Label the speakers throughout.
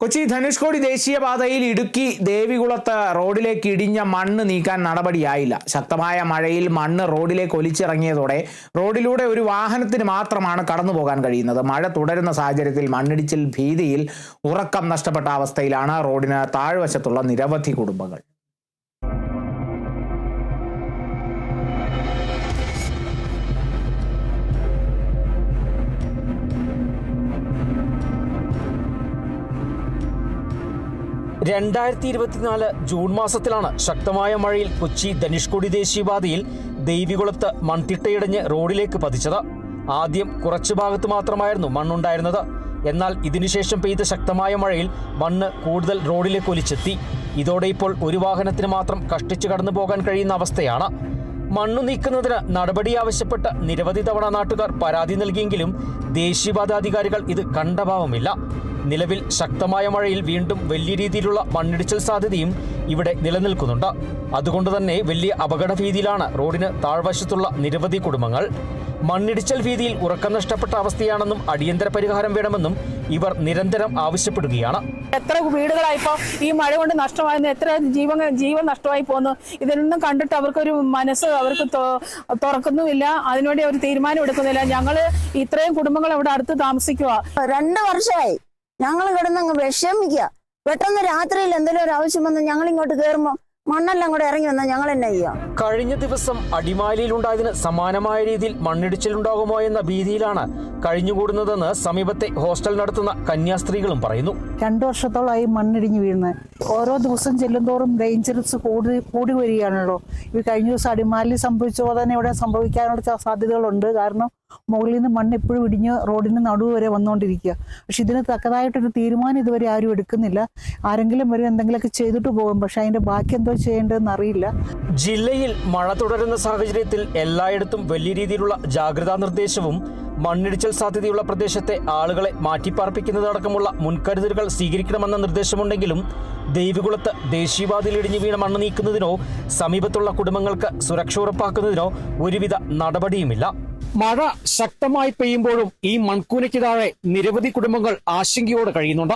Speaker 1: കൊച്ചി ധനുഷ്കോടി ദേശീയപാതയിൽ ഇടുക്കി ദേവികുളത്ത് റോഡിലേക്ക് ഇടിഞ്ഞ മണ്ണ് നീക്കാൻ നടപടിയായില്ല. ശക്തമായ മഴയിൽ മണ്ണ് റോഡിലേക്ക് ഒലിച്ചിറങ്ങിയതോടെ റോഡിലൂടെ ഒരു വാഹനത്തിന് മാത്രമാണ് കടന്നു പോകാൻ കഴിയുന്നത്. മഴ തുടരുന്ന സാഹചര്യത്തിൽ മണ്ണിടിച്ചിൽ ഭീതിയിൽ ഉറക്കം നഷ്ടപ്പെട്ട അവസ്ഥയിലാണ് റോഡിന് താഴ്വശത്തുള്ള നിരവധി കുടുംബങ്ങൾ.
Speaker 2: രണ്ടായിരത്തി ഇരുപത്തിനാല് ജൂൺ മാസത്തിലാണ് ശക്തമായ മഴയിൽ കൊച്ചി ധനുഷ്കോടി ദേശീയപാതയിൽ ദേവികുളത്ത് മൺതിട്ടയിടഞ്ഞ് റോഡിലേക്ക് പതിച്ചത്. ആദ്യം കുറച്ചു ഭാഗത്ത് മാത്രമായിരുന്നു മണ്ണുണ്ടായിരുന്നത്. എന്നാൽ ഇതിനുശേഷം പെയ്ത ശക്തമായ മഴയിൽ മണ്ണ് കൂടുതൽ റോഡിലേക്ക് ഒലിച്ചെത്തി. ഇതോടെ ഇപ്പോൾ ഒരു വാഹനത്തിന് മാത്രം കഷ്ടിച്ചു കടന്നു പോകാൻ കഴിയുന്ന അവസ്ഥയാണ്. മണ്ണു നീക്കുന്നതിന് നടപടി ആവശ്യപ്പെട്ട് നിരവധി തവണ നാട്ടുകാർ പരാതി നൽകിയെങ്കിലും ദേശീയപാത അധികാരികൾ ഇത് കണ്ടഭാവമില്ല നിലവിൽ ശക്തമായ മഴയിൽ വീണ്ടും വലിയ രീതിയിലുള്ള മണ്ണിടിച്ചൽ സാധ്യതയും ഇവിടെ നിലനിൽക്കുന്നുണ്ട്. അതുകൊണ്ട് തന്നെ വലിയ അപകട ഭീതിയിലാണ് റോഡിന് താഴ്വശത്തുള്ള നിരവധി കുടുംബങ്ങൾ. മണ്ണിടിച്ചൽ ഭീതിയിൽ ഉറക്കം നഷ്ടപ്പെട്ട അവസ്ഥയാണെന്നും അടിയന്തര പരിഹാരം വേണമെന്നും ഇവർ നിരന്തരം ആവശ്യപ്പെടുകയാണ്.
Speaker 3: എത്ര വീടുകളായിപ്പോ ഈ മഴ കൊണ്ട് നഷ്ടമായിരുന്നു എത്ര ജീവൻ ജീവൻ നഷ്ടമായി പോകുന്നു ഇതിനൊന്നും കണ്ടിട്ട് അവർക്കൊരു മനസ്സ് അവർക്ക് തുറക്കുന്നുമില്ല. അതിനുവേണ്ടി അവർ തീരുമാനം എടുക്കുന്നില്ല ഞങ്ങൾ ഇത്രയും കുടുംബങ്ങൾ അവിടെ അടുത്ത് താമസിക്കുക
Speaker 4: രണ്ട് വർഷമായി. ഞങ്ങൾ കിടന്നങ്ങ് വിഷമിക്കുക പെട്ടെന്ന് രാത്രിയിൽ എന്തെങ്കിലും ഒരു ആവശ്യം വന്ന് ഞങ്ങൾ ഇങ്ങോട്ട് കയറുമ്പോ മണ്ണെല്ലാം കൂടെ ഇറങ്ങി വന്നാൽ ഞങ്ങൾ എന്നാ ചെയ്യാം?
Speaker 2: കഴിഞ്ഞ ദിവസം അടിമാലിയിൽ അടിമാലിയിലുണ്ടായതിന് സമാനമായ രീതിയിൽ മണ്ണിടിച്ചിലുണ്ടാകുമോ എന്ന ഭീതിയിലാണ് കഴിഞ്ഞുകൂടുന്നതെന്ന് സമീപത്തെ ഹോസ്റ്റൽ നടത്തുന്ന കന്യാസ്ത്രീകളും പറയുന്നു.
Speaker 5: രണ്ടു വർഷത്തോളമായി മണ്ണിടിഞ്ഞ് വീഴുന്നത് ഓരോ ദിവസം ചെല്ലുന്തോറും ഡേഞ്ചറസ് കൂടി കൂടി വരികയാണല്ലോ. ഈ കഴിഞ്ഞ ദിവസം അടിമാലി സംഭവിച്ച പോലെ തന്നെ ഇവിടെ സംഭവിക്കാനുള്ള സാധ്യതകളുണ്ട്. കാരണം മുകളിൽ നിന്ന് മണ്ണ് എപ്പോഴും ഇടിഞ്ഞ് റോഡിന് നടുവ് വരെ വന്നുകൊണ്ടിരിക്കുക പക്ഷെ ഇതിന് തക്കതായിട്ടൊരു തീരുമാനം ഇതുവരെ ആരും എടുക്കുന്നില്ല. ആരെങ്കിലും വരും എന്തെങ്കിലുമൊക്കെ ചെയ്തിട്ട് പോകും. പക്ഷെ അതിന്റെ ബാക്കി എന്തോ ചെയ്യേണ്ടതെന്ന് അറിയില്ല.
Speaker 2: ജില്ലയിൽ മഴ തുടരുന്ന സാഹചര്യത്തിൽ എല്ലായിടത്തും വലിയ രീതിയിലുള്ള ജാഗ്രതാ നിർദ്ദേശവും മണ്ണിടിച്ചൽ സാധ്യതയുള്ള പ്രദേശത്തെ ആളുകളെ മാറ്റിപ്പാർപ്പിക്കുന്നതടക്കമുള്ള മുൻകരുതലുകൾ സ്വീകരിക്കണമെന്ന നിർദ്ദേശമുണ്ടെങ്കിലും ദേവികുളത്ത് ദേശീയപാതയിൽ ഇടിഞ്ഞു വീണ മണ്ണ് നീക്കുന്നതിനോ സമീപത്തുള്ള കുടുംബങ്ങൾക്ക് സുരക്ഷ ഉറപ്പാക്കുന്നതിനോ ഒരുവിധ നടപടിയുമില്ല. മഴ ശക്തമായി പെയ്യുമ്പോഴും ഈ മൺകൂനയ്ക്ക് താഴെ നിരവധി കുടുംബങ്ങൾ ആശങ്കയോടെ കഴിയുന്നുണ്ട്.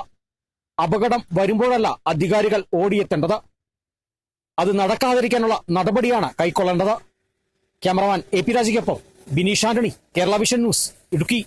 Speaker 2: അപകടം വരുമ്പോഴല്ല അധികാരികൾ ഓടിയെത്തേണ്ടത്. അത് നടക്കാതിരിക്കാനുള്ള നടപടിയാണ് കൈക്കൊള്ളേണ്ടത്. ക്യാമറമാൻ എ പി രാജിക്കൊപ്പം ബിനീഷ് ആന്റണി കേരള വിഷൻ ന്യൂസ് ഇടുക്കി.